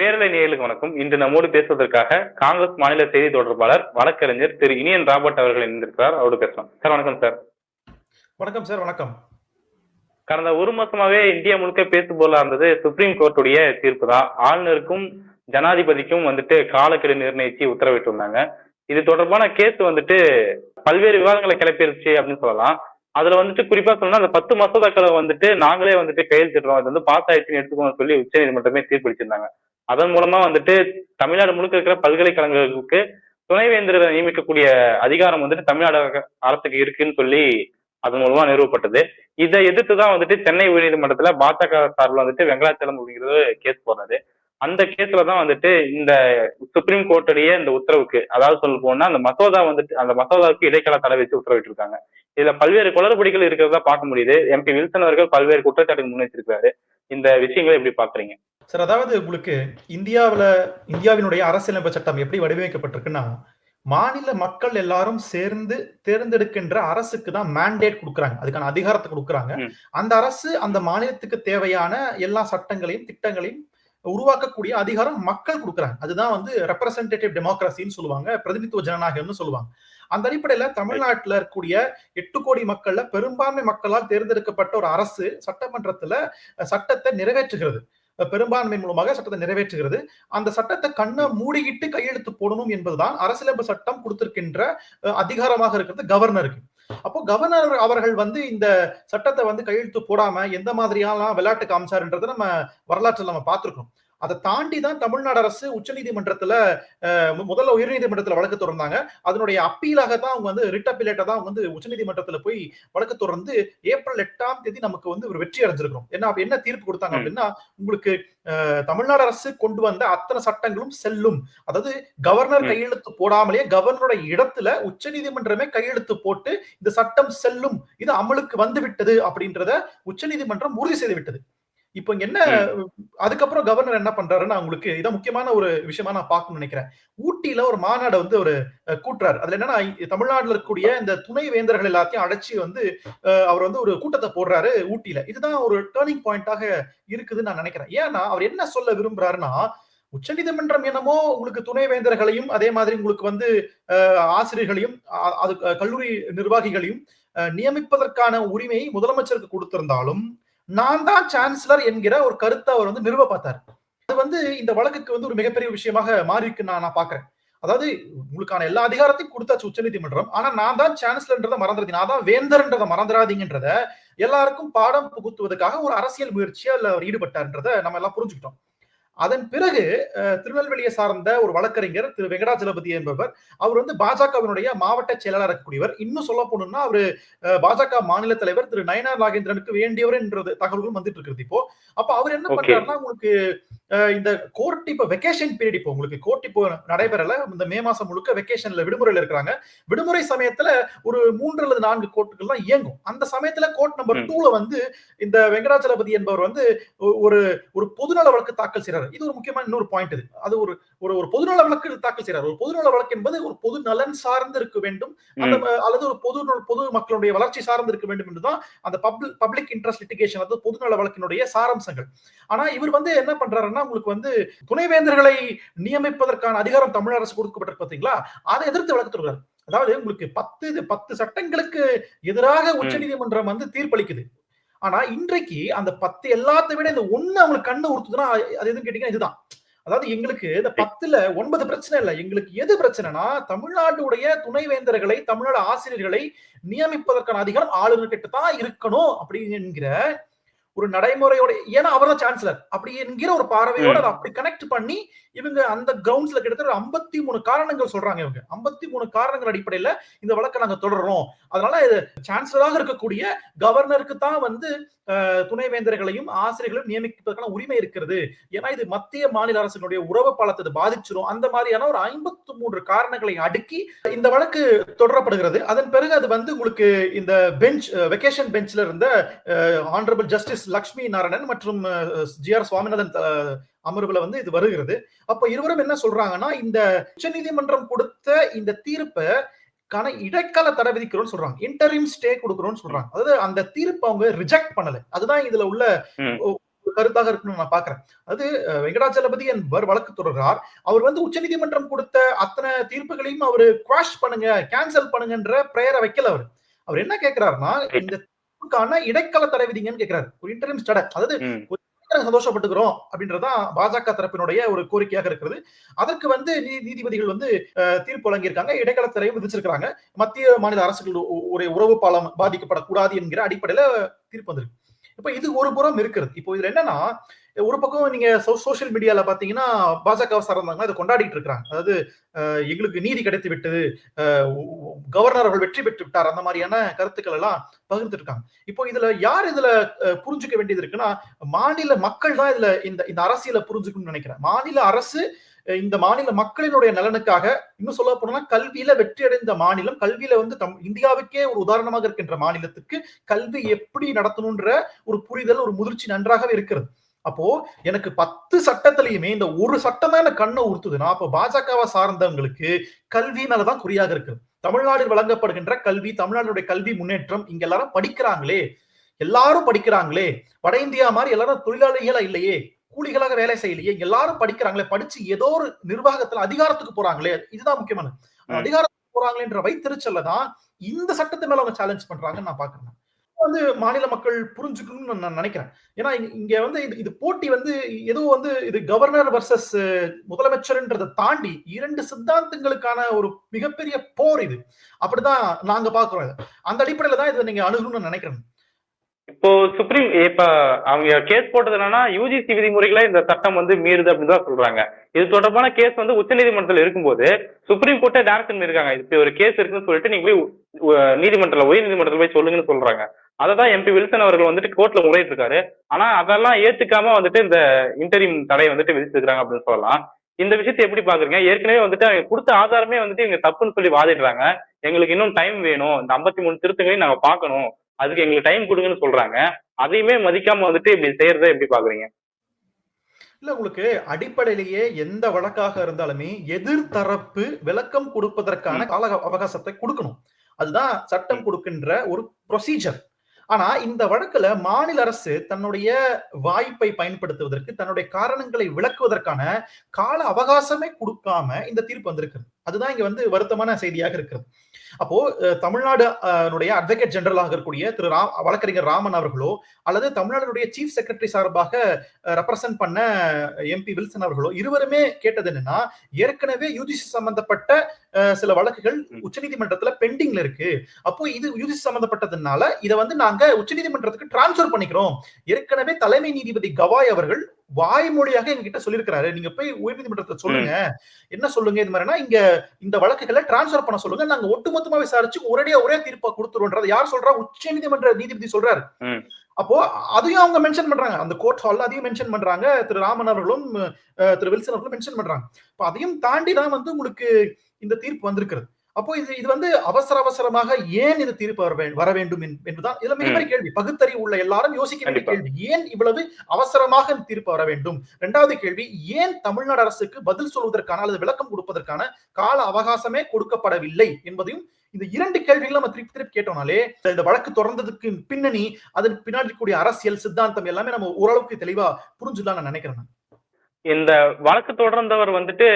பேரலை நேயர்களுக்கு வணக்கம். இன்று நம்மோடு பேசுவதற்காக காங்கிரஸ் மாநில செய்தி தொடர்பாளர் வழக்கறிஞர் திரு இனியன் ராபர்ட் அவர்கள் இணைந்திருக்கிறார். அவரோடு பேசலாம். சார் வணக்கம் சார். வணக்கம் சார் வணக்கம். கடந்த ஒரு மாசமாவே இந்தியா முழுக்க பேசு போலா இருந்தது. சுப்ரீம் கோர்ட்டுடைய தீர்ப்பு தான். ஆளுநருக்கும் ஜனாதிபதிக்கும் வந்துட்டு காலக்கெடு நிர்ணயிச்சு உத்தரவிட்டிருந்தாங்க இது தொடர்பான கேஸ் வந்துட்டு பல்வேறு விவாதங்களை கிளப்பிருச்சு அப்படின்னு சொல்லலாம். அதுல வந்துட்டு குறிப்பா சொல்லணும்னா அந்த பத்து மசோதாக்களை வந்துட்டு நாங்களே வந்துட்டு கையெழுத்திடுறோம். அது வந்து பாஸ் ஆயிடுச்சுன்னு எடுத்துக்கோங்க சொல்லி உச்ச நீதிமன்றமே தீர்ப்பளிச்சிருந்தாங்க அதன் மூலமா வந்துட்டு தமிழ்நாடு முழுக்க இருக்கிற பல்கலைக்கழகங்களுக்கு துணைவேந்தரை நியமிக்கக்கூடிய அதிகாரம் வந்துட்டு தமிழ்நாடு அரசுக்கு இருக்குன்னு சொல்லி அதன் மூலமா நிறுவப்பட்டது. இதை எதிர்த்து தான் வந்துட்டு சென்னை உயர்நீதிமன்றத்துல பாஜக சார்பில் வந்துட்டு வெங்கடாச்சலம் அப்படிங்கிறது கேஸ் போனது அந்த கேஸ்ல தான் வந்துட்டு இந்த சுப்ரீம் கோர்ட்டுடைய இந்த உத்தரவுக்கு அதாவது சொல்ல போனா அந்த மசோதா வந்துட்டு அந்த மசோதாவுக்கு இடைக்கால தடை வச்சு உத்தரவிட்டு இருக்காங்க இதுல பல்வேறு குளறுபடிகள் இருக்கிறதா பார்க்க முடியுது. எம்பி வில்சன் அவர்கள் பல்வேறு குற்றச்சாட்டுகள் முன்வைச்சிருக்காரு இந்த விஷயங்களை எப்படி பாக்குறீங்க சார் அதாவது உங்களுக்கு இந்தியாவில் இந்தியாவினுடைய அரசியலமைப்பு சட்டம் எப்படி வடிவமைக்கப்பட்டிருக்குன்னா மாநில மக்கள் எல்லாரும் சேர்ந்து தேர்ந்தெடுக்கின்ற அரசுக்கு தான் மேண்டேட் கொடுக்குறாங்க. அதுக்கான அதிகாரத்தை கொடுக்குறாங்க. அந்த அரசு அந்த மாநிலத்துக்கு தேவையான எல்லா சட்டங்களையும் திட்டங்களையும் உருவாக்கக்கூடிய அதிகாரம் மக்கள் கொடுக்குறாங்க. அதுதான் வந்து ரெப்ரசன்டேட்டிவ் டெமோக்ரஸின்னு சொல்லுவாங்க பிரதிநிதித்துவ ஜனநாயகம்னு சொல்லுவாங்க. அந்த அடிப்படையில தமிழ்நாட்டுல இருக்கக்கூடிய எட்டு கோடி மக்கள்ல பெரும்பான்மை மக்களால் தேர்ந்தெடுக்கப்பட்ட ஒரு அரசு சட்டமன்றத்துல சட்டத்தை நிறைவேற்றுகிறது. பெரும்பான்மை மூலமாக சட்டத்தை நிறைவேற்றுகிறது. அந்த சட்டத்தை கண்ணை மூடிக்கிட்டு கையெழுத்து போடணும் என்பதுதான் அரசியலமைப்பு சட்டம் கொடுத்திருக்கின்ற அதிகாரமாக இருக்கிறது கவர்னருக்கு. அப்போ கவர்னர் அவர்கள் வந்து இந்த சட்டத்தை வந்து கையெழுத்து போடாம எந்த மாதிரியாலாம் விளையாட்டு காமிச்சாருன்றதை நம்ம வரலாற்றில் நம்ம பார்த்துருக்கோம் அதை தாண்டி தான் தமிழ்நாடு அரசு உச்சநீதிமன்றத்துல முதல்ல உயர்நீதிமன்றத்துல வழக்கு தொடர்ந்தாங்க அதனுடைய அப்பீலாக தான் அவங்க வந்து ரிட் அப்பீலேட்டை தான் வந்து உச்சநீதிமன்றத்துல போய் வழக்கு தொடர்ந்து ஏப்ரல் எட்டாம் தேதி நமக்கு வந்து ஒரு வெற்றி அடைஞ்சிருக்கிறோம் என்ன என்ன தீர்ப்பு கொடுத்தாங்க. அப்படின்னா உங்களுக்கு தமிழ்நாடு அரசு கொண்டு வந்த அத்தனை சட்டங்களும் செல்லும் அதாவது கவர்னர். கையெழுத்து போடாமலே கவர்னரோட இடத்துல உச்சநீதிமன்றமே கையெழுத்து போட்டு இந்த சட்டம் செல்லும் இது அமலுக்கு வந்து விட்டது அப்படின்றத உச்சநீதிமன்றம் உறுதி செய்து விட்டது இப்போ என்ன அதுக்கப்புறம் கவர்னர் என்ன பண்றாருன்னா உங்களுக்கு இதான் முக்கியமான ஒரு விஷயமா நான் பார்க்கணும்னு நினைக்கிறேன். ஊட்டியில ஒரு மாநாடு வந்து ஒரு கூட்டுறாரு. அதுல என்னன்னா தமிழ்நாட்டுல இருக்கக்கூடிய இந்த துணை வேந்தர்கள் எல்லாத்தையும் அடைச்சி வந்து அவர் வந்து ஒரு கூட்டத்தை போடுறாரு ஊட்டியில. இதுதான் ஒரு டேர்னிங் பாயிண்டாக இருக்குதுன்னு நான் நினைக்கிறேன். ஏன்னா அவர் என்ன சொல்ல விரும்புறாருன்னா உச்சநீதிமன்றம் என்னமோ உங்களுக்கு துணை வேந்தர்களையும் அதே மாதிரி உங்களுக்கு வந்து ஆசிரியர்களையும் அது கல்லூரி நிர்வாகிகளையும் நியமிப்பதற்கான உரிமையை முதலமைச்சருக்கு கொடுத்திருந்தாலும் நான் தான் சான்சலர் என்கிற ஒரு கருத்தை அவர் வந்து நிறுவ பார்த்தார். அது வந்து இந்த வழக்குக்கு வந்து ஒரு மிகப்பெரிய விஷயமாக மாறி இருக்கு நான் நான் பாக்குறேன் அதாவது உங்களுக்கான எல்லா அதிகாரத்தையும் கொடுத்தாச்சு உச்சநீதிமன்றம். ஆனா நான் தான் சான்சலர்ன்றதை மறந்துடாதீங்க நான் தான் வேந்தர்ன்றதை மறந்துடாதீங்கன்றத எல்லாருக்கும் பாடம் புகுத்துவதற்காக ஒரு அரசியல் முயற்சியா அவர் ஈடுபட்டார்ன்றதை நம்ம எல்லாம் புரிஞ்சுக்கிட்டோம். அதன் பிறகு திருநெல்வேலியை சார்ந்த ஒரு வழக்கறிஞர் திரு வெங்கடாச்சலபதி என்பவர் அவர் வந்து பாஜகவினுடைய மாவட்ட செயலாளர் இருக்கக்கூடியவர் இன்னும் சொல்ல போனோம்னா அவரு பாஜக மாநில தலைவர் திரு நயனார் நாகேந்திரனுக்கு வேண்டியவர் என்றது தகவல்கள் வந்துட்டு இருக்குது இப்போ. அப்ப அவர் என்ன. பண்றாருன்னா உங்களுக்கு இந்த கோர்ட் இப்ப வெக்கேஷன் பீரியட் இப்போ உங்களுக்கு கோர்ட் இப்போ நடைபெறல. இந்த மே மாசம் முழுக்க வெக்கேஷன்ல விடுமுறையில இருக்கிறாங்க. விடுமுறை சமயத்துல ஒரு மூன்று அல்லது நான்கு கோர்ட்டுகள்லாம் இயங்கும். அந்த சமயத்துல கோர்ட் நம்பர். டூல வந்து இந்த வெங்கடாச்சலபதி என்பவர் வந்து ஒரு ஒரு பொதுநல வழக்கு தாக்கல் செய்றாரு இது ஒரு முக்கியமான இன்னொரு பாயிண்ட் இது. அது ஒரு ஒரு ஒரு பொதுநல வழக்கு தாக்கல் செய்றாரு. ஒரு பொதுநல வழக்கு என்பது ஒரு பொது நலன் சார்ந்து இருக்க வேண்டும். அல்லது ஒரு பொது பொது மக்களுடைய வளர்ச்சி சார்ந்து இருக்க வேண்டும் என்றுதான் அந்த பப்ளிக் பப்ளிக் இன்ட்ரெஸ்ட் லிட்டிகேஷன் அதாவது பொதுநல வழக்கினுடைய சாராம்சங்கள். ஆனா இவர் வந்து என்ன பண்றாருன்னா உங்களுக்கு வந்து துணைவேந்தர்களை நியமிப்பதற்கான அதிகாரம் தமிழ் அரசு கொடுக்கப்பட்டிருக்கு பாத்தீங்களா அதை எதிர்த்து வழக்கு தொடர்றாரு அதாவது உங்களுக்கு பத்து பத்து சட்டங்களுக்கு எதிராக உச்சநீதிமன்றம் வந்து தீர்ப்பளிக்குது. ஆனா இன்றைக்கு அந்த பத்து எல்லாத்தை விட இந்த ஒண்ணு அவங்களுக்கு கண்ணு உறுத்துதுன்னா அது எதுன்னு கேட்டீங்கன்னா இதுதான். அதாவது எங்களுக்கு இந்த பத்துல ஒன்பது பிரச்சனை இல்லை. எங்களுக்கு எது பிரச்சனைனா தமிழ்நாட்டுடைய துணைவேந்தர்களை தமிழ்நாடு ஆசிரியர்களை நியமிப்பதற்கான அதிகாரம் ஆளுநர்கிட்ட தான் இருக்கணும் அப்படிங்கிற ஒரு நடைமுறையோட ஏன்னா அவர் தான் சான்சலர் அப்படி என்கிற ஒரு பார்வையோட அதை அப்படி கனெக்ட் பண்ணி இவங்க அந்த கிரவுண்ட்ஸ்ல கிட்டத்தட்ட ஐம்பத்தி மூணு காரணங்கள் சொல்றாங்க இவங்க. ஐம்பத்தி மூணு காரணங்கள் அடிப்படையில இந்த வழக்கை நாங்க தொடர்றோம். அதனால இது சான்சலராக இருக்கக்கூடிய கவர்னருக்கு தான் வந்து துணைவேந்தர்களையும் ஆசிரியர்களையும் நியமிப்பதற்கான உரிமை இருக்கிறது. ஏன்னா இது மத்திய மாநில அரசினுடைய உறவு பாலத்தை இது பாதிச்சிரும். அந்த மாதிரியான ஒரு ஐம்பத்தி மூன்று காரணங்களை அடுக்கி இந்த வழக்கு தொடரப்படுகிறது. அதன் பிறகு அது வந்து உங்களுக்கு இந்த பெஞ்ச் வெக்கேஷன் பெஞ்ச்ல இருந்த ஆனரபிள் ஜஸ்டிஸ் லக்ஷ்மி நாராயணன் மற்றும் ஜி ஆர் சுவாமிநாதன் அமர்வுல வந்து இது வருகிறது. அப்ப இருவரும் என்ன சொல்றாங்கன்னா இந்த உச்சநீதிமன்றம் கொடுத்த இந்த தீர்ப்பை கான இடைக்கால தடை விதிக்கிறோம்னு சொல்றாங்க. இன்டரிம் ஸ்டே கொடுக்குறோம்னு சொல்றாங்க. அதாவது அந்த தீர்ப்பை அவங்க ரிஜெக்ட் பண்ணல. அதுதான் இதுல உள்ள கருத்தாக இருக்குன்னு நான் பாக்குறேன். அது வெங்கடாச்சலபதி என்பவர் வழக்கு தொடர்கிறார் அவர் வந்து உச்சநீதிமன்றம் கொடுத்த அத்தனை தீர்ப்புகளையும் அவர் குவாஷ் பண்ணுங்க கேன்சல் பண்ணுங்கன்ற பிரேயரை வைக்கல அவர். அவர் என்ன கேட்கிறாருன்னா இந்த தீர்ப்புக்கான இடைக்கால தடை விதிங்கன்னு கேட்கிறாரு ஒரு இன்டர்ம் ஸ்டட அதாவது. சந்தோஷப்பட்டுக்கிறோம் அப்படின்றதான் பாஜக தரப்பினுடைய ஒரு கோரிக்கையாக இருக்கிறது. அதற்கு வந்து நீதிபதிகள் வந்து தீர்ப்பு வழங்கியிருக்காங்க. இடைக்கால தடை விதிச்சிருக்காங்க மத்திய மாநில அரசுகள் ஒரு உறவு பாலம் பாதிக்கப்படக்கூடாது என்கிற அடிப்படையில தீர்ப்பு வந்திருக்கு. இப்ப இது ஒரு புறம் இருக்கிறது. இப்போ இதுல என்னன்னா ஒரு பக்கம் நீங்க சோசியல் மீடியால பாத்தீங்கன்னா பாஜக சார்ந்தாங்க அதை கொண்டாடிட்டு இருக்கிறாங்க. அதாவது எங்களுக்கு நீதி கிடைத்து விட்டது கவர்னர் அவர்கள் வெற்றி பெற்று விட்டார் அந்த மாதிரியான கருத்துக்கள் எல்லாம் பகிர்ந்துட்டு இருக்காங்க. இப்போ இதுல யார் இதுல புரிஞ்சுக்க வேண்டியது இருக்குன்னா மாநில மக்கள் தான் இதுல இந்த இந்த அரசியலை புரிஞ்சுக்கணும்னு நினைக்கிறேன். மாநில அரசு இந்த மாநில மக்களினுடைய நலனுக்காக இன்னும் சொல்ல போனோம்னா கல்வியில வெற்றி அடைந்த மாநிலம் கல்வியில வந்து தம் இந்தியாவுக்கே ஒரு உதாரணமாக இருக்கின்ற மாநிலத்துக்கு கல்வி எப்படி நடத்தணும்ன்ற ஒரு புரிதல் ஒரு முதிர்ச்சி நன்றாகவே இருக்கிறது. அப்போ எனக்கு பத்து சட்டத்திலையுமே இந்த ஒரு சட்டம் தான் எனக்கு கண்ணை உறுத்துதுன்னா அப்போ பாஜகவை சார்ந்தவங்களுக்கு கல்வி மேலதான் குறியாக இருக்குது. தமிழ்நாட்டில் வழங்கப்படுகின்ற கல்வி தமிழ்நாடுடைய கல்வி முன்னேற்றம் இங்க எல்லாரும் படிக்கிறாங்களே. எல்லாரும் படிக்கிறாங்களே. வட இந்தியா மாதிரி எல்லாரும் தொழிலாளிகளா இல்லையே. கூலிகளாக வேலை செய்யலையே. எல்லாரும் படிக்கிறாங்களே. படிச்சு ஏதோ ஒரு நிர்வாகத்துல அதிகாரத்துக்கு போறாங்களே. இதுதான் முக்கியமானது. ம். அதிகாரத்துக்கு போறாங்களேன்ற வைத்திருச்சல்ல தான் இந்த சட்டத்து மேல அவங்க சேலஞ்ச் பண்றாங்கன்னு நான் பாக்குறேன் வந்து மாநில மக்கள் புரிஞ்சுக்கணும்னு நான் நினைக்கிறேன். ஏன்னா இங்க- வந்து இது இது போட்டி வந்து ஏதோ வந்து இது கவர்னர் வர்சஸ் முதலமைச்சர்ன்றதை தாண்டி இரண்டு சித்தாந்தங்களுக்கான ஒரு மிகப்பெரிய போர் இது. அப்படிதான் நாங்க பாக்குறோம் அந்த அடிப்படையில தான் இதை நீங்க அணுகணும்னு நினைக்கிறேன். இப்போ சுப்ரீம் இப்ப அவங்க கேஸ் போட்டது என்னன்னா யூஜிசி விதிமுறைகளை இந்த சட்டம் வந்து மீறுது அப்படின்னு தான் சொல்றாங்க. இது தொடர்பான கேஸ் வந்து உச்சநீதிமன்றத்தில் இருக்கும்போது சுப்ரீம் கோர்ட்டே டைரக்ஷன் இருக்காங்க இப்படி ஒரு கேஸ் இருக்குன்னு சொல்லிட்டு நீங்க போய் நீதிமன்றத்தில் நீதிமன்றத்துல உயர் நீதிமன்றத்தில் போய் சொல்லுங்கன்னு சொல்றாங்க. அதை தான் எம்பி வில்சன் அவர்கள் வந்துட்டு கோர்ட்ல முறையிட்டு இருக்காரு ஆனா அதெல்லாம் ஏத்துக்காம வந்துட்டு இந்த இன்டரிம் தடை வந்துட்டு விதிச்சிருக்காங்க அப்படின்னு சொல்லலாம். இந்த விஷயத்தை எப்படி பாக்குறீங்க ஏற்கனவே வந்துட்டு அவங்க கொடுத்த ஆதாரமே வந்துட்டு இவங்க தப்புன்னு சொல்லி வாதிடுறாங்க. எங்களுக்கு இன்னும் டைம் வேணும். இந்த ஐம்பத்தி மூணு திருத்தங்களையும் நாங்க பார்க்கணும். அதுக்கு எங்களுக்கு டைம் கொடுங்கன்னு சொல்றாங்க. அதையுமே மதிக்காம வந்துட்டு இப்படி செய்யறதை எப்படி பாக்குறீங்க இல்ல உங்களுக்கு அடிப்படையிலேயே எந்த வழக்காக இருந்தாலுமே எதிர்தரப்பு விளக்கம் கொடுப்பதற்கான கால அவகாசத்தை கொடுக்கணும். அதுதான் சட்டம் கொடுக்கின்ற ஒரு ப்ரொசீஜர் ஆனா இந்த வழக்குல மாநில அரசு தன்னுடைய வாய்ப்பை பயன்படுத்துவதற்கு தன்னுடைய காரணங்களை விளக்குவதற்கான கால அவகாசமே கொடுக்காம இந்த தீர்ப்பு வந்திருக்கிறது. அதுதான் இங்க வந்து வருத்தமான செய்தியாக இருக்கிறது. அப்போ அஹ், தமிழ்நாடு அஹ், னுடைய அட்வொகேட் ஜெனரலாக இருக்கக்கூடிய திரு ராம் வழக்கறிஞர் ராமன் அவர்களோ அல்லது தமிழ்நாடுடைய சீஃப் செக்ரட்டரி சார்பாக ரெப்ரசன்ட் பண்ண எம்பி வில்சன் அவர்களோ இருவருமே கேட்டது என்னன்னா ஏற்கனவே யூஜிசி சம்பந்தப்பட்ட சில வழக்குகள் உச்சநீதிமன்றத்துல பெண்டிங்ல இருக்கு. அப்போ இது யூஜிசி சம்பந்தப்பட்டதுனால இதை வந்து நாங்க உச்சநீதிமன்றத்துக்கு டிரான்ஸ்ஃபர் பண்ணிக்கிறோம். ஏற்கனவே தலைமை நீதிபதி கவாய் அவர்கள் வாய்மொழியாக எங்ககிட்ட சொல்லியிருக்கிறாரு நீங்க போய் உயர்நீதிமன்றத்தை சொல்லுங்க. என்ன சொல்லுங்க இது மாதிரினா இங்க இந்த வழக்குகளை டிரான்ஸ்ஃபர் பண்ண சொல்லுங்க. நாங்க ஒட்டுமொத்தமா விசாரிச்சு ஒரேடியா ஒரே தீர்ப்பா கொடுத்துருவோன்றது யார் சொல்றா? உச்ச நீதிமன்ற நீதிபதி சொல்றாரு. அப்போ அதையும் அவங்க மென்ஷன் பண்றாங்க. அந்த கோர்ட் ஹால்ல அதையும் மென்ஷன் பண்றாங்க. திரு ராமன் அவர்களும் திரு வில்சன் அவர்களும் மென்ஷன் பண்றாங்க. அதையும் தாண்டி தான் வந்து உங்களுக்கு இந்த தீர்ப்பு வந்திருக்கிறது. அப்போ இது இது வந்து அவசர அவசரமாக ஏன் இந்த தீர்ப்பு வர வேண்டும் என்- என்பதுதான் இதுல மிகப்பெரிய கேள்வி பகுத்தறிவு உள்ள எல்லாரும் யோசிக்க வேண்டிய. கேள்வி ஏன் இவ்வளவு அவசரமாக தீர்ப்பு வர வேண்டும் இரண்டாவது கேள்வி ஏன் தமிழ்நாடு அரசுக்கு பதில் சொல்வதற்கான அல்லது விளக்கம் கொடுப்பதற்கான கால அவகாசமே கொடுக்கப்படவில்லை என்பதையும் இந்த இரண்டு கேள்விகளும் நம்ம திருப்பி திருப்பி கேட்டோம்னாலே இந்த வழக்கு தொடர்ந்ததுக்கு பின்னணி அதன் பின்னாடி கூடிய அரசியல் சித்தாந்தம் எல்லாமே நம்ம ஓரளவுக்கு தெளிவா புரிஞ்சுலாம் நான் நினைக்கிறேன் நான். இந்த வழக்கு தொடர்ந்தவர் வந்துட்டு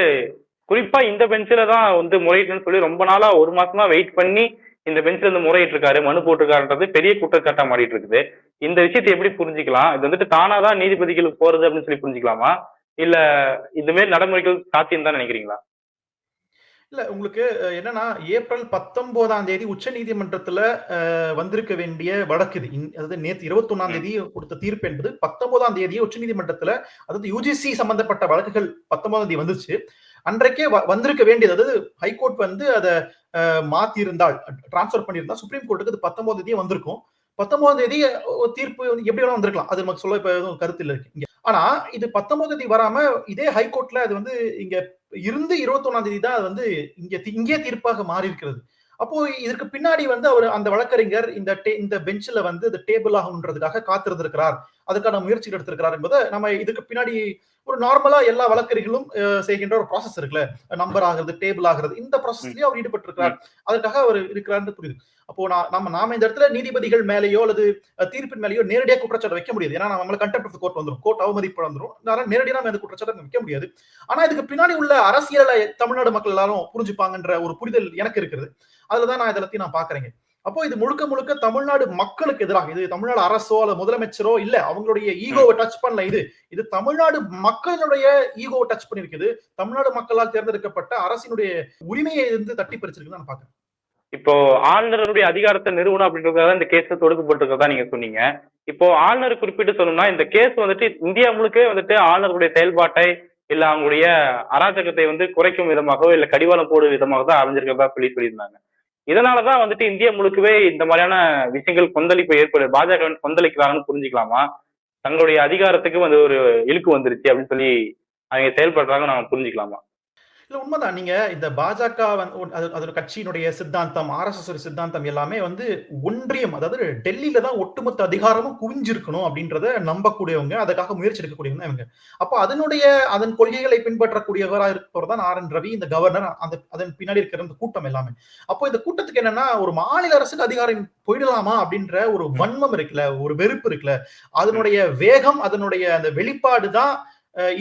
குறிப்பா இந்த பெஞ்சில தான் வந்து முறையிட்டுன்னு சொல்லி ரொம்ப நாளா ஒரு மாசமா வெயிட் பண்ணி இந்த பெஞ்சில இருந்து முறையிட்டு இருக்காரு மனு போட்டிருக்காருன்றது பெரிய குற்றச்சாட்டா மாறிட்டு இருக்குது இந்த விஷயத்தை எப்படி புரிஞ்சுக்கலாம்? இது வந்துட்டு தானாதான் நீதிபதிகளுக்கு போறது அப்படின்னு சொல்லி புரிஞ்சுக்கலாமா? இல்ல இந்த மாதிரி நடைமுறைகள் சாத்தியம் தான் நினைக்கிறீங்களா? இல்ல உங்களுக்கு என்னன்னா ஏப்ரல் பத்தொன்பதாம் தேதி உச்ச நீதிமன்றத்துல வந்திருக்க வேண்டிய வழக்கு இது. அதாவது நேற்று இருபத்தி ஒன்னாம் தேதி கொடுத்த தீர்ப்பு என்பது பத்தொன்பதாம் தேதி உச்ச நீதிமன்றத்துல அதாவது யூஜிசி சம்பந்தப்பட்ட வழக்குகள் பத்தொன்பதாம் தேதி வந்துச்சு அன்றைக்கே வ- வந்திருக்க வேண்டியது அதாவது ஹைகோர்ட் வந்து அதை மாத்தி இருந்தால் டிரான்ஸ்ஃபர் பண்ணியிருந்தா சுப்ரீம் கோர்ட்டுக்கு அது பத்தொன்பது தேதியே வந்திருக்கும். பத்தொன்பதாம் தேதி தீர்ப்பு வந்து எப்படி வேணா வந்திருக்கலாம். அது நமக்கு சொல்ல இப்ப எதுவும் கருத்து இல்லை இங்க. ஆனா இது பத்தொன்பதாம் தேதி வராம இதே ஹைகோர்ட்ல அது வந்து இங்க இருந்து இருபத்தொன்னாம் தேதி தான் அது வந்து இங்க இங்கே தீர்ப்பாக மாறி இருக்கிறது அப்போ இதற்கு பின்னாடி வந்து அவர் அந்த வழக்கறிஞர் இந்த டே- இந்த பெஞ்சில் வந்து இந்த டேபிள் ஆகணுன்றதுக்காக காத்திருந்திருக்கிறார். அதுக்கான முயற்சிகள் எடுத்திருக்கிறார் என்பதை நம்ம இதுக்கு பின்னாடி ஒரு நார்மலா எல்லா வழக்கறிஞர்களும் செய்கின்ற ஒரு ப்ராசஸ் இருக்குல்ல. நம்பர் ஆகிறது டேபிள் ஆகிறது இந்த ப்ராசஸ்லயும் அவர் ஈடுபட்டிருக்கிறார். அதற்காக அவர் இருக்கிறார்னு புரியுது. அப்போ நான் நம்ம நாம இந்த இடத்துல நீதிபதிகள் மேலேயோ அல்லது தீர்ப்பின் மேலேயோ நேரடியாக குற்றச்சாட்டு வைக்க முடியாது. ஏன்னா நம்மள கண்டெப்ட் ஆஃப் கோர்ட் வந்துடும் கோர்ட் அவமதிப்பு வந்துரும். அதனால நேரடியாக நம்ம இந்த குற்றச்சாட்டு வைக்க முடியாது. ஆனா இதுக்கு பின்னாடி உள்ள அரசியலை தமிழ்நாடு மக்கள் எல்லாரும் புரிஞ்சுப்பாங்கன்ற ஒரு புரிதல் எனக்கு இருக்கிறது. அதுலதான் நான் இதெல்லாத்தையும் நான் பாக்குறேங்க அப்போ இது முழுக்க முழுக்க தமிழ்நாடு மக்களுக்கு எதிராக இது தமிழ்நாடு அரசோ அல்ல முதலமைச்சரோ இல்ல அவங்களுடைய ஈகோவை டச் பண்ணல இது. இது தமிழ்நாடு மக்களுடைய ஈகோவை டச் பண்ணிருக்குது. தமிழ்நாடு மக்களால் தேர்ந்தெடுக்கப்பட்ட அரசினுடைய உரிமையை இருந்து தட்டி பறிச்சிருக்குன்னு நான் பாக்குறேன் இப்போ ஆளுநருடைய அதிகாரத்தை நிறுவனம் அப்படின்றதுக்காக இந்த கேஸ் தொடுக்கப்பட்டிருக்கிறதா நீங்க சொன்னீங்க. இப்போ ஆளுநர் குறிப்பிட்டு சொல்லணும்னா இந்த கேஸ் வந்துட்டு இந்தியா முழுக்கவே வந்துட்டு ஆளுநருடைய செயல்பாட்டை இல்ல அவங்களுடைய அராஜகத்தை வந்து குறைக்கும் விதமாகவோ இல்ல கடிவாளம் போடும் விதமாக தான் அமைஞ்சிருக்கிறதா சொல்லி சொல்லியிருந்தாங்க. இதனாலதான் வந்துட்டு இந்தியா முழுக்கவே இந்த மாதிரியான விஷயங்கள் கொந்தளிப்பு ஏற்படு பாஜக கொந்தளிக்கிறாங்கன்னு புரிஞ்சுக்கலாமா? தங்களுடைய அதிகாரத்துக்கு வந்து ஒரு இழுக்கு வந்துருச்சு அப்படின்னு சொல்லி அவங்க செயல்படுறாங்க நம்ம புரிஞ்சுக்கலாமா? இல்ல உண்மைதான். நீங்க இந்த பாஜக வந்து ஒரு- அதோட கட்சியினுடைய சித்தாந்தம் ஆர்எஸ்எஸ் சித்தாந்தம் எல்லாமே வந்து ஒன்றியம் அதாவது டெல்லியில தான் ஒட்டுமொத்த அதிகாரமும் குவிஞ்சிருக்கணும் அப்படின்றத நம்பக்கூடியவங்க அதுக்காக முயற்சி எடுக்கக்கூடியவங்க இவங்க. அப்போ அதனுடைய அதன் கொள்கைகளை பின்பற்றக்கூடியவராக இருப்பவர் தான் ஆர் என் ரவி இந்த கவர்னர் அந்த அதன் பின்னாடி இருக்கிற இந்த கூட்டம் எல்லாமே. அப்போ இந்த கூட்டத்துக்கு என்னன்னா ஒரு மாநில அரசுக்கு அதிகாரம் போயிடலாமா அப்படின்ற ஒரு வன்மம் இருக்குல்ல ஒரு வெறுப்பு இருக்குல்ல அதனுடைய வேகம் அதனுடைய அந்த வெளிப்பாடு தான்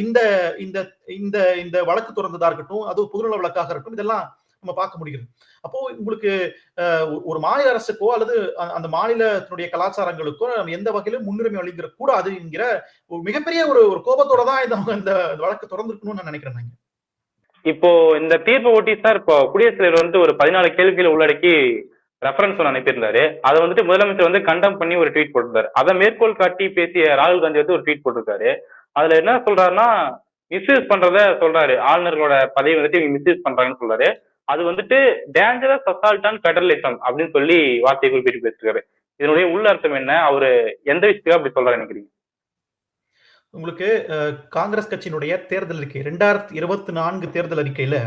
இந்த இந்த இந்த இந்த வழக்கு திறந்ததா இருக்கட்டும் அது பொதுநல வழக்காக இருக்கட்டும் இதெல்லாம் நம்ம பார்க்க முடிகிறது. அப்போ உங்களுக்கு ஒரு மாநில அரசுக்கோ அல்லது அந்த மாநிலத்தினுடைய கலாச்சாரங்களுக்கோ நம்ம எந்த வகையிலும் முன்னுரிமை அளிக்கிற கூடாது என்கிற ஒரு மிகப்பெரிய ஒரு ஒரு கோபத்தோட தான் இந்த இந்த வழக்கு திறந்துருக்கணும்னு நான் நினைக்கிறேன் நாங்க. இப்போ இந்த தீர்ப்பை ஒட்டி சார் இப்போ குடியரசுத் தலைவர் வந்து ஒரு பதினாலு கேள்விகளை உள்ளடக்கி ரெஃபரன்ஸ் ஒன்று அனுப்பியிருந்தாரு. அதை வந்துட்டு முதலமைச்சர் வந்து கண்டம் பண்ணி ஒரு ட்வீட் போட்டிருந்தாரு. அதை மேற்கோள் காட்டி பேசிய ராகுல் காந்தி வந்து ஒரு ட்வீட் போட்டிருக்காரு. அதுல என்ன சொல்றாருன்னா மிஸ்யூஸ் பண்றத சொல்றாரு. ஆளுநர்களோட பதவி வந்துட்டு இவங்க மிஸ்யூஸ் பண்றாங்கன்னு சொல்றாரு. அது வந்துட்டு டேஞ்சரஸ் அசால்ட் அண்ட் பெடரலிசம் அப்படின்னு சொல்லி வார்த்தையை குறிப்பிட்டு பேசிருக்காரு இதனுடைய உள்ள அர்த்தம் என்ன? அவரு எந்த விஷயத்துக்கு அப்படி சொல்றாரு நினைக்கிறீங்க? உங்களுக்கு காங்கிரஸ் கட்சியினுடைய தேர்தல் அறிக்கை ரெண்டாயிரத்தி இருபத்தி நான்கு தேர்தல் அறிக்கையில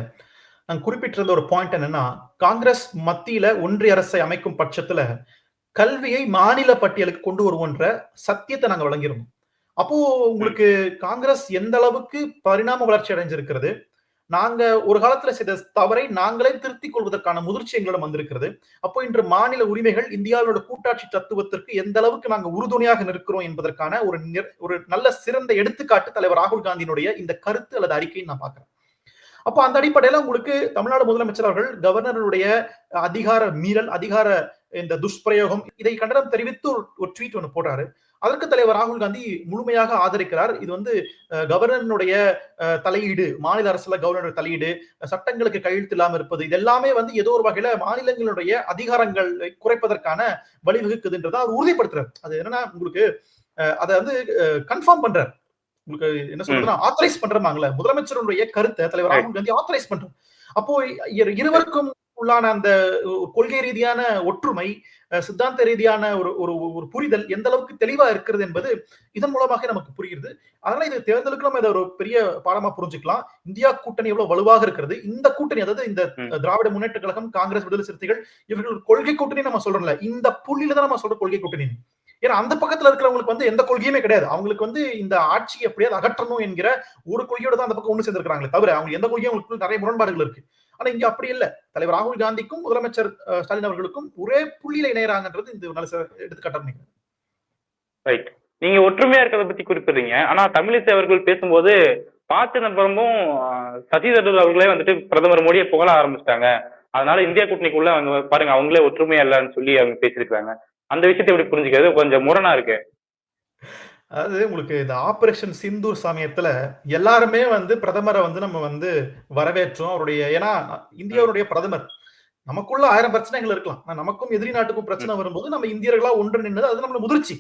நான் குறிப்பிட்டிருந்த ஒரு பாயிண்ட் என்னன்னா காங்கிரஸ் மத்தியில ஒன்றிய அரசை அமைக்கும் பட்சத்துல கல்வியை மாநில பட்டியலுக்கு கொண்டு வருவோன்ற சத்தியத்தை நாங்க வழங்கியிருந்தோம். அப்போ உங்களுக்கு காங்கிரஸ் எந்த அளவுக்கு பரிணாம வளர்ச்சி அடைஞ்சிருக்கிறது? நாங்க ஒரு காலத்துல செய்த தவறை நாங்களே திருத்திக் கொள்வதற்கான முதிர்ச்சி எங்களிடம் வந்திருக்கிறது. அப்போ இன்று மாநில உரிமைகள் இந்தியாவோட கூட்டாட்சி தத்துவத்திற்கு எந்த அளவுக்கு நாங்க உறுதுணையாக நிற்கிறோம் என்பதற்கான ஒரு ஒரு நல்ல சிறந்த எடுத்துக்காட்டு தலைவர் ராகுல் காந்தியினுடைய இந்த கருத்து அல்லது அறிக்கையை நான் பாக்குறேன் அப்போ அந்த அடிப்படையில உங்களுக்கு தமிழ்நாடு முதலமைச்சர் அவர்கள் கவர்னருடைய அதிகார மீறல் அதிகார இந்த துஷ்பிரயோகம் இதை கண்டனம் தெரிவித்து ஒரு- ஒரு ட்வீட் ஒன்று போடுறாரு. அதற்கு தலைவர் ராகுல் காந்தி முழுமையாக ஆதரிக்கிறார். இது வந்து கவர்னருடைய தலையீடு மாநில அரசுல கவர்னர் தலையீடு சட்டங்களுக்கு கையெழுத்து இல்லாம இருப்பது இது எல்லாமே வந்து ஏதோ ஒரு வகையில மாநிலங்களுடைய அதிகாரங்களை குறைப்பதற்கான வழிவகுக்குதுன்றதை அவர் உறுதிப்படுத்துறாரு. அது என்னன்னா உங்களுக்கு அதை வந்து கன்ஃபார்ம் பண்றார். உங்களுக்கு என்ன சொல்றதுன்னா ஆத்தரைஸ் பண்றாங்கல்ல முதலமைச்சருடைய கருத்தை தலைவர் ராகுல் காந்தி ஆத்தரைஸ் பண்றார். அப்போ இரு- இருவருக்கும் உள்ளான அந்த கொள்கை ரீதியான ஒற்றுமை சித்தாந்த ரீதியான ஒரு ஒரு ஒரு புரிதல் எந்த அளவுக்கு தெளிவா இருக்கிறது என்பது இதன் மூலமாக நமக்கு புரிகிறது. அதனால இது தேர்தலுக்கு நம்ம இதை ஒரு பெரிய பாடமா புரிஞ்சுக்கலாம். இந்தியா கூட்டணி எவ்வளவு வலுவாக இருக்கிறது? இந்த கூட்டணி அதாவது இந்த. திராவிட முன்னேற்ற கழகம் காங்கிரஸ் விடுதலை சிறுத்தைகள் இவர்கள் கொள்கை கூட்டணி நம்ம சொல்றோம்ல. இந்த புள்ளியில தான் நம்ம சொல்ற கொள்கை கூட்டணி. ஏன்னா அந்த பக்கத்துல இருக்கிறவங்களுக்கு வந்து எந்த கொள்கையுமே கிடையாது. அவங்களுக்கு வந்து இந்த ஆட்சியை எப்படியாவது அகற்றணும் என்கிற ஒரு கொள்கையோட தான் அந்த பக்கம் ஒண்ணு சேர்ந்திருக்காங்களே தவிர அவங்க எந்த கொள்கையும் அவங்களுக்கு நிறைய முரண்பாடுகள் இருக்கு. ஆனா இங்க அப்படி இல்ல. தலைவர் ராகுல் காந்திக்கும் முதலமைச்சர் ஸ்டாலின் அவர்களுக்கும் ஒரே புள்ளியில இணையறாங்கன்றது இந்த நல்ல ச- ரைட் நீங்க ஒற்றுமையா இருக்கிறத பத்தி குறிப்பிடுறீங்க. ஆனா தமிழிசை அவர்கள் பேசும்போது பா சிதம்பரமும் ஆஹ், சசி தரூர் அவர்களே வந்துட்டு பிரதமர் மோடியை புகழ ஆரம்பிச்சிட்டாங்க. அதனால இந்தியா கூட்டணிக்குள்ள அவங்க பாருங்க அவங்களே ஒற்றுமையா இல்லைன்னு சொல்லி அவங்க பேசியிருக்காங்க அந்த விஷயத்தை எப்படி புரிஞ்சுக்கிறது? கொஞ்சம் முரணா இருக்கு. அதாவது உங்களுக்கு இந்த ஆபரேஷன் சிந்தூர் சமயத்துல எல்லாருமே வந்து பிரதமரை வந்து நம்ம வந்து வரவேற்றோம். அவருடைய ஏன்னா இந்தியாவுடைய பிரதமர். நமக்குள்ள ஆயிரம் பிரச்சனைகள் இருக்கலாம். நமக்கும் எதிரி நாட்டுக்கும் பிரச்சனை வரும்போது நம்ம இந்தியர்களா ஒன்று நின்னது அது நம்மள முதிர்ச்சி.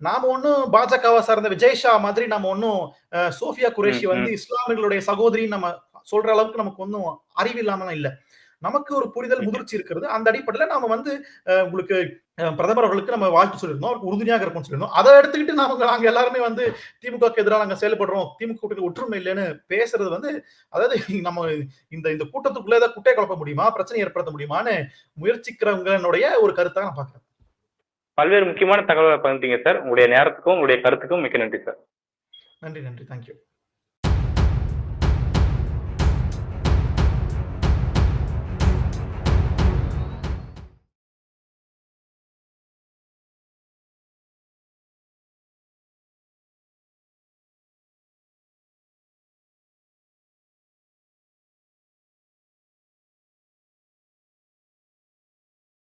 நாம ஒண்ணும் பாஜகவை சார்ந்த விஜய் ஷா மாதிரி நம்ம ஒன்னும் சோஃபியா குரேஷி வந்து இஸ்லாமியர்களுடைய சகோதரி நம்ம சொல்ற அளவுக்கு நமக்கு ஒன்றும் அறிவு இல்லாமலாம் இல்ல. நமக்கு ஒரு புரிதல் முதிர்ச்சி இருக்கிறது. அந்த அடிப்படையில நாம வந்து உங்களுக்கு பிரதமர் அவர்களுக்கு நம்ம வாழ்த்து சொல்லியிருந்தோம் அவருக்கு உறுதுணையாக இருக்கும்னு சொல்லியிருந்தோம் அதை எடுத்துக்கிட்டு நாம நாங்க எல்லாருமே வந்து திமுகக்கு எதிராக நாங்க செயல்படுறோம். திமுக கூட்டத்தில் ஒற்றுமை இல்லைன்னு பேசுறது வந்து அதாவது நம்ம இந்த இந்த கூட்டத்துக்குள்ள ஏதாவது குட்டை குழப்ப முடியுமா? பிரச்சனை ஏற்படுத்த முடியுமான்னு முயற்சிக்கிறவங்களுடைய ஒரு கருத்தாக நான் பாக்குறேன் பல்வேறு முக்கியமான தகவலை பகிர்ந்தீங்க சார். உங்களுடைய நேரத்துக்கும் உங்களுடைய கருத்துக்கும் மிக்க நன்றி சார். நன்றி நன்றி. தேங்க்யூ